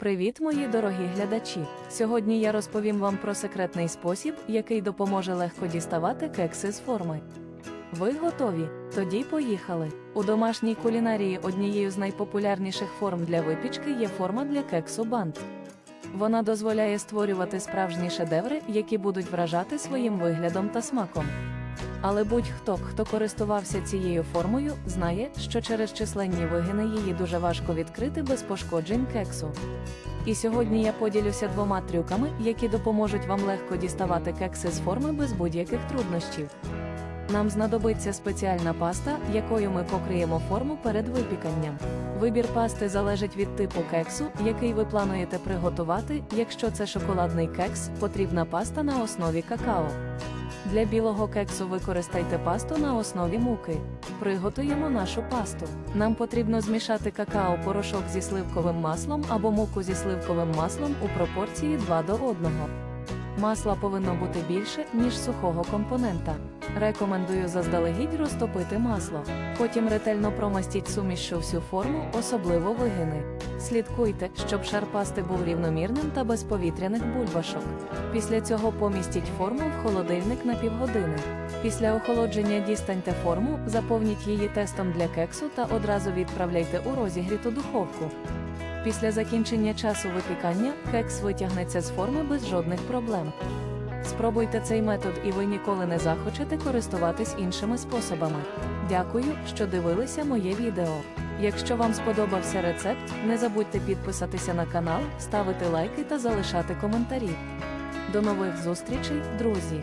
Привіт, мої дорогі глядачі! Сьогодні я розповім вам про секретний спосіб, який допоможе легко діставати кекси з форми. Ви готові? Тоді поїхали. У домашній кулінарії однією з найпопулярніших форм для випічки є форма для кексу бант. Вона дозволяє створювати справжні шедеври, які будуть вражати своїм виглядом та смаком. Але будь-хто, хто користувався цією формою, знає, що через численні вигини її дуже важко відкрити без пошкоджень кексу. І сьогодні я поділюся двома трюками, які допоможуть вам легко діставати кекси з форми без будь-яких труднощів. Нам знадобиться спеціальна паста, якою ми покриємо форму перед випіканням. Вибір пасти залежить від типу кексу, який ви плануєте приготувати. Якщо це шоколадний кекс, потрібна паста на основі какао. Для білого кексу використайте пасту на основі муки. Приготуємо нашу пасту. Нам потрібно змішати какао-порошок зі сливковим маслом або муку зі сливковим маслом у пропорції 2 до 1. Масла повинно бути більше, ніж сухого компонента. Рекомендую заздалегідь розтопити масло. Потім ретельно промастіть сумішю всю форму, особливо вигини. Слідкуйте, щоб шар пасти був рівномірним та без повітряних бульбашок. Після цього помістіть форму в холодильник на півгодини. Після охолодження дістаньте форму, заповніть її тестом для кексу та одразу відправляйте у розігріту духовку. Після закінчення часу випікання кекс витягнеться з форми без жодних проблем. Спробуйте цей метод і ви ніколи не захочете користуватись іншими способами. Дякую, що дивилися моє відео. Якщо вам сподобався рецепт, не забудьте підписатися на канал, ставити лайки та залишати коментарі. До нових зустрічей, друзі!